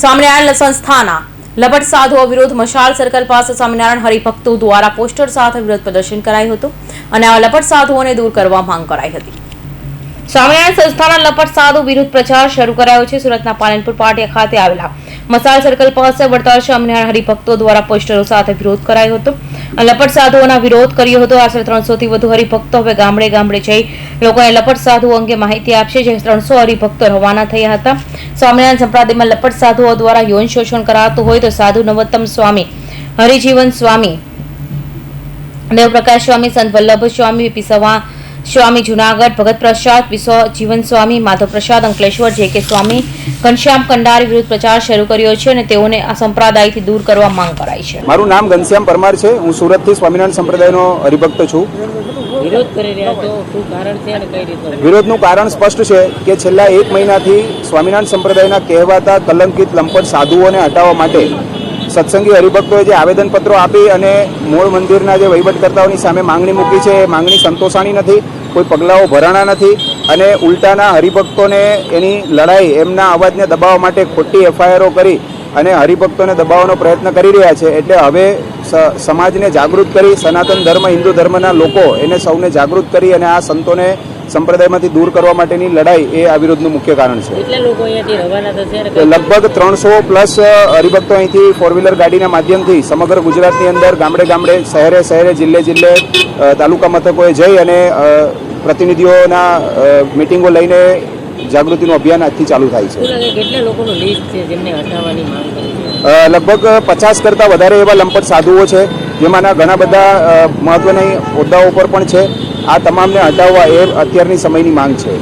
સ્વામિનારાયણ સંસ્થાના લપટ સાધુઓ વિરોધ મશાલ સર્કલ પાસે સ્વામિનારાયણ હરિભક્તો દ્વારા પોસ્ટર સાથે વિરોધ પ્રદર્શન કરાયું હતું અને આ લપટ સાધુઓને દૂર કરવા માંગ કરાઈ હતી. સ્વામિનારાયણ સંસ્થાના લપટ સાધુ વિરુદ્ધ પ્રચાર શરૂ કરાયો છે. સુરતના પાલનપુર પાટિયા ખાતે આવેલા મસાલ સર્કલ પાસે વડતાલ સ્વામિનારાયણ હરિભક્તો દ્વારા પોસ્ટરો સાથે વિરોધ કરાયો હતો. લપટ સાધુઓના વિરોધ કર્યો હતો. આશરે ત્રણસોથી વધુ હરિભક્તો હવે ગામડે ગામડે જઈ લોકોને લપટ સાધુઓ અંગે માહિતી આપશે. જે ત્રણસો હરિભક્તો રવાના થયા હતા. સ્વામિનારાયણ સંપ્રદાયમાં લપટ સાધુઓ દ્વારા યૌન શોષણ કરાતું હોય તો સાધુ નવોત્તમ સ્વામી હરિજીવન સ્વામી દેવપ્રકાશ સ્વામી સંત વલ્લભ સ્વામી પિસવા સ્વામી જુનાગઢ ભગત પ્રસાદ વિશ્વ જીવન સ્વામી માધવ પ્રસાદ અંકલેશ્વર જે કે સ્વામી ઘનશ્યામ કંડારી વિરુદ્ધ પ્રચાર શરૂ કર્યો છે અને તેઓને આ સંપ્રદાયથી દૂર કરવા માંગ કરાઈ છે. મારું નામ ઘનશ્યામ પરમાર છે. હું સુરતથી સ્વામિનારાયણ સંપ્રદાયનો હરિભક્ત છું. વિરોધ કરી રહ્યા છો. શું કારણ છે અને કઈ રીતનો વિરોધનું કારણ સ્પષ્ટ છે કે છેલ્લા એક મહિનાથી સ્વામિનારાયણ સંપ્રદાયના કહેવાતા કલંકિત લંપટ સાધુઓને હટાવવા માટે સત્સંગી હરિભક્તોએ જે આવેદનપત્રો આપી અને મૂળ મંદિરના જે વહીવટકર્તાઓની સામે માંગણી મૂકી છે, એ માંગણી સંતોષાણી નથી, કોઈ પગલાઓ ભરાણા નથી અને ઉલટાના હરિભક્તોને એની લડાઈ, એમના અવાજને દબાવવા માટે ખોટી એફઆઈઆરો કરી અને હરિભક્તોને દબાવવાનો પ્રયત્ન કરી રહ્યા છે. એટલે હવે સમાજને જાગૃત કરી, સનાતન ધર્મ, હિન્દુ ધર્મના લોકો એને સૌને જાગૃત કરી અને આ સંતોને સંપ્રદાયમાંથી દૂર કરવા માટેની લડાઈ એ આ વિરોધનું મુખ્ય કારણ છે. લગભગ ત્રણસો પ્લસ હરિભક્તો અહીંથી ફોર વ્હીલર ગાડીના માધ્યમથી સમગ્ર ગુજરાતની અંદર ગામડે ગામડે શહેરે શહેરે જિલ્લે જિલ્લે તાલુકા મથકોએ જઈ અને પ્રતિનિધિઓના મિટિંગો લઈને જાગૃતિનું અભિયાન આજથી ચાલુ થાય છે. કેટલા લોકોનું લિસ્ટ છે જેમને હટાવવાની માંગ કરી છે? અ, લગભગ પચાસ કરતાં વધારે એવા લંપટ સાધુઓ છે જેમાંના ઘણા બધા મહત્વના હોદ્દાઓ પર પણ છે. આ તમામને હટાવવા એ અત્યારની સમયની માંગ છે.